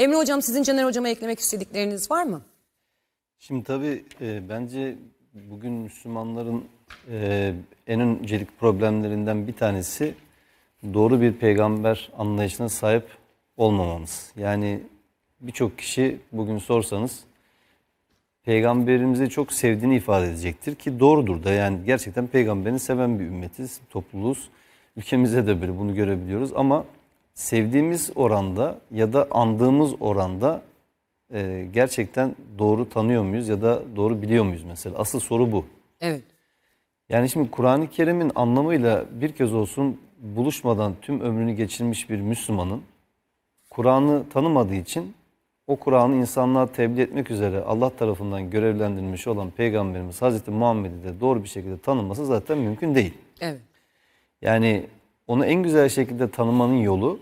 Emre Hocam sizin Caner Hocam'a eklemek istedikleriniz var mı? Şimdi tabii e, bence bugün Müslümanların e, en öncelik problemlerinden bir tanesi doğru bir peygamber anlayışına sahip olmamamız. Yani birçok kişi bugün sorsanız peygamberimizi çok sevdiğini ifade edecektir ki doğrudur da yani gerçekten peygamberini seven bir ümmetiz, topluluğuz. Ülkemizde de böyle bunu görebiliyoruz ama sevdiğimiz oranda ya da andığımız oranda e, gerçekten doğru tanıyor muyuz ya da doğru biliyor muyuz mesela? Asıl soru bu. Evet. Yani şimdi Kur'an-ı Kerim'in anlamıyla bir kez olsun buluşmadan tüm ömrünü geçirmiş bir Müslümanın Kur'an'ı tanımadığı için o Kur'an'ı insanlığa tebliğ etmek üzere Allah tarafından görevlendirilmiş olan Peygamberimiz Hazreti Muhammed'i de doğru bir şekilde tanıması zaten mümkün değil. Evet. Yani onu en güzel şekilde tanımanın yolu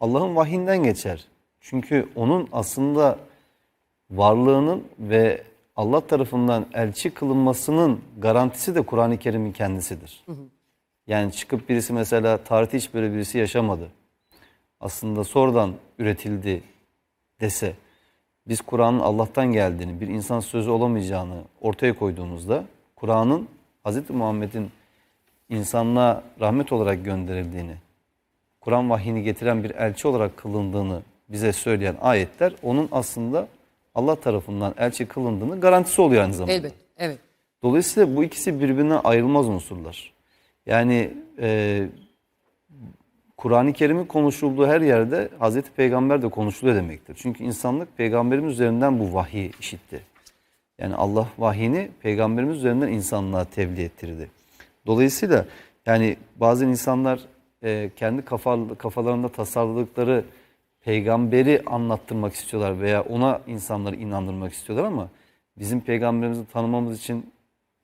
Allah'ın vahyinden geçer. Çünkü onun aslında varlığının ve Allah tarafından elçi kılınmasının garantisi de Kur'an-ı Kerim'in kendisidir. Yani çıkıp birisi mesela tarihte hiç böyle birisi yaşamadı. Aslında sonradan üretildi dese biz Kur'an'ın Allah'tan geldiğini, bir insan sözü olamayacağını ortaya koyduğumuzda Kur'an'ın Hz. Muhammed'in insanlığa rahmet olarak gönderildiğini, Kur'an vahyini getiren bir elçi olarak kılındığını bize söyleyen ayetler onun aslında Allah tarafından elçi kılındığını garantisi oluyor aynı zamanda. Elbet. Evet. Dolayısıyla bu ikisi birbirine ayrılmaz unsurlar. Yani e, Kur'an-ı Kerim'in konuşulduğu her yerde Hazreti Peygamber de konuşuluyor demektir. Çünkü insanlık peygamberimiz üzerinden bu vahyi işitti. Yani Allah vahyini peygamberimiz üzerinden insanlığa tebliğ ettirdi. Dolayısıyla yani bazen insanlar e, kendi kafa, kafalarında tasarladıkları peygamberi anlattırmak istiyorlar veya ona insanları inandırmak istiyorlar ama bizim peygamberimizi tanımamız için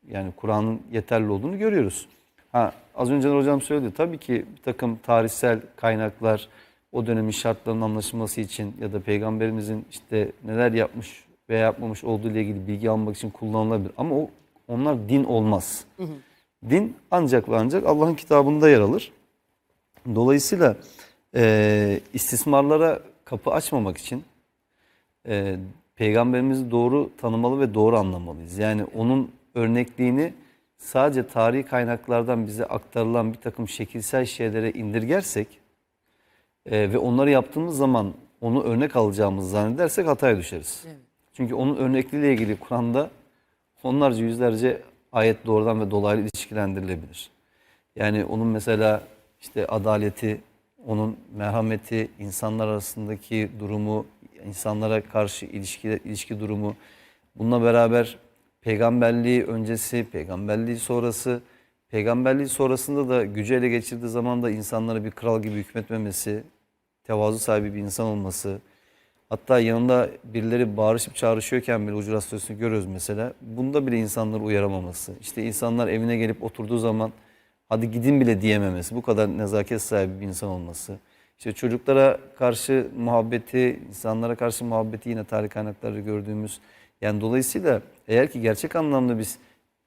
yani Kur'an'ın yeterli olduğunu görüyoruz. Ha, az önce hocam söyledi tabii ki bir takım tarihsel kaynaklar o dönemin şartlarının anlaşılması için ya da peygamberimizin işte neler yapmış veya yapmamış olduğu ile ilgili bilgi almak için kullanılabilir. Ama o onlar din olmaz. Din ancak ve ancak Allah'ın kitabında yer alır. Dolayısıyla e, istismarlara kapı açmamak için e, peygamberimizi doğru tanımalı ve doğru anlamalıyız. Yani onun örnekliğini sadece tarihi kaynaklardan bize aktarılan bir takım şekilsel şeylere indirgersek e, ve onları yaptığımız zaman onu örnek alacağımızı zannedersek hataya düşeriz. Çünkü onun örnekliğiyle ilgili Kur'an'da onlarca yüzlerce ayet doğrudan ve dolaylı ilişkilendirilebilir. Yani onun mesela işte adaleti, onun merhameti, insanlar arasındaki durumu, insanlara karşı ilişki, ilişki durumu, bununla beraber peygamberliği öncesi, peygamberliği sonrası, peygamberliği sonrasında da gücü ele geçirdiği zaman da insanlara bir kral gibi hükmetmemesi, tevazu sahibi bir insan olması, hatta yanında birileri bağırışıp çağrışıyorken bile Suresi'ni görüyoruz mesela. Bunda bile insanları uyaramaması. İşte insanlar evine gelip oturduğu zaman hadi gidin bile diyememesi, bu kadar nezaket sahibi bir insan olması. İşte çocuklara karşı muhabbeti, insanlara karşı muhabbeti yine tarih kaynakları gördüğümüz. Yani dolayısıyla eğer ki gerçek anlamda biz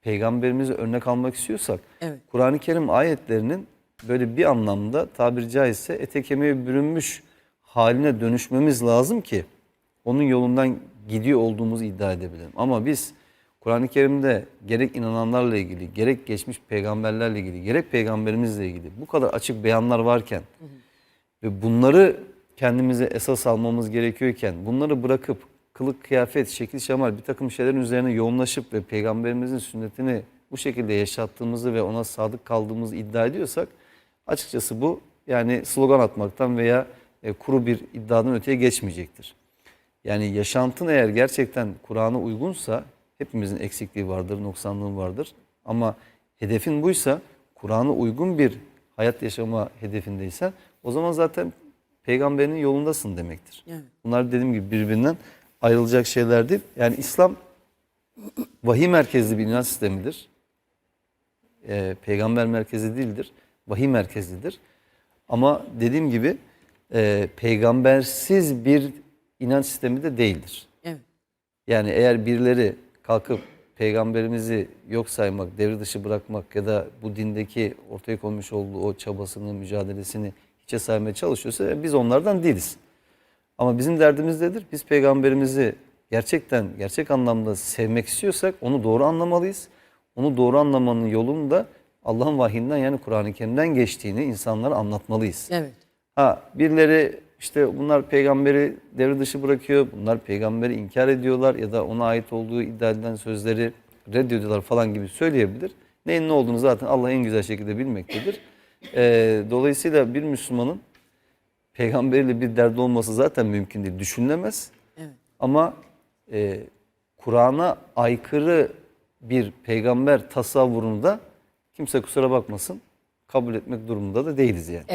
peygamberimizi örnek almak istiyorsak Evet. Kur'an-ı Kerim ayetlerinin böyle bir anlamda tabiri caizse ete kemiğe bürünmüş haline dönüşmemiz lazım ki onun yolundan gidiyor olduğumuzu iddia edebilelim. Ama biz Kur'an-ı Kerim'de gerek inananlarla ilgili, gerek geçmiş peygamberlerle ilgili, gerek peygamberimizle ilgili bu kadar açık beyanlar varken ve bunları kendimize esas almamız gerekiyorken bunları bırakıp kılık kıyafet, şekil şemal bir takım şeylerin üzerine yoğunlaşıp ve peygamberimizin sünnetini bu şekilde yaşattığımızı ve ona sadık kaldığımızı iddia ediyorsak açıkçası bu yani slogan atmaktan veya e, kuru bir iddiadan öteye geçmeyecektir. Yani yaşantın eğer gerçekten Kur'an'a uygunsa hepimizin eksikliği vardır, noksanlığı vardır. Ama hedefin buysa Kur'an'a uygun bir hayat yaşama hedefindeysen o zaman zaten peygamberinin yolundasın demektir. Evet. Bunlar dediğim gibi birbirinden ayrılacak şeyler değil. Yani İslam vahiy merkezli bir inanç sistemidir. Ee, peygamber merkezi değildir. Vahiy merkezlidir. Ama dediğim gibi e, peygambersiz bir inanç sistemi de değildir. Evet. Yani eğer birileri kalkıp peygamberimizi yok saymak, devre dışı bırakmak ya da bu dindeki ortaya konmuş olduğu o çabasını, mücadelesini hiçe saymaya çalışıyorsa biz onlardan değiliz. Ama bizim derdimiz nedir? Biz peygamberimizi gerçekten gerçek anlamda sevmek istiyorsak onu doğru anlamalıyız. Onu doğru anlamanın yolunu da Allah'ın vahyinden yani Kur'an-ı Kerim'den geçtiğini insanlara anlatmalıyız. Evet. Ha birileri işte bunlar peygamberi devre dışı bırakıyor. Bunlar peygamberi inkar ediyorlar ya da ona ait olduğu iddia edilen sözleri reddediyorlar falan gibi söyleyebilir. Neyin ne olduğunu zaten Allah en güzel şekilde bilmektedir. Ee, dolayısıyla bir Müslümanın peygamberiyle bir derdi olması zaten mümkün değil. Düşünülemez. Evet. Ama e, Kur'an'a aykırı bir peygamber tasavvurunu da kimse kusura bakmasın kabul etmek durumunda da değiliz yani. Evet.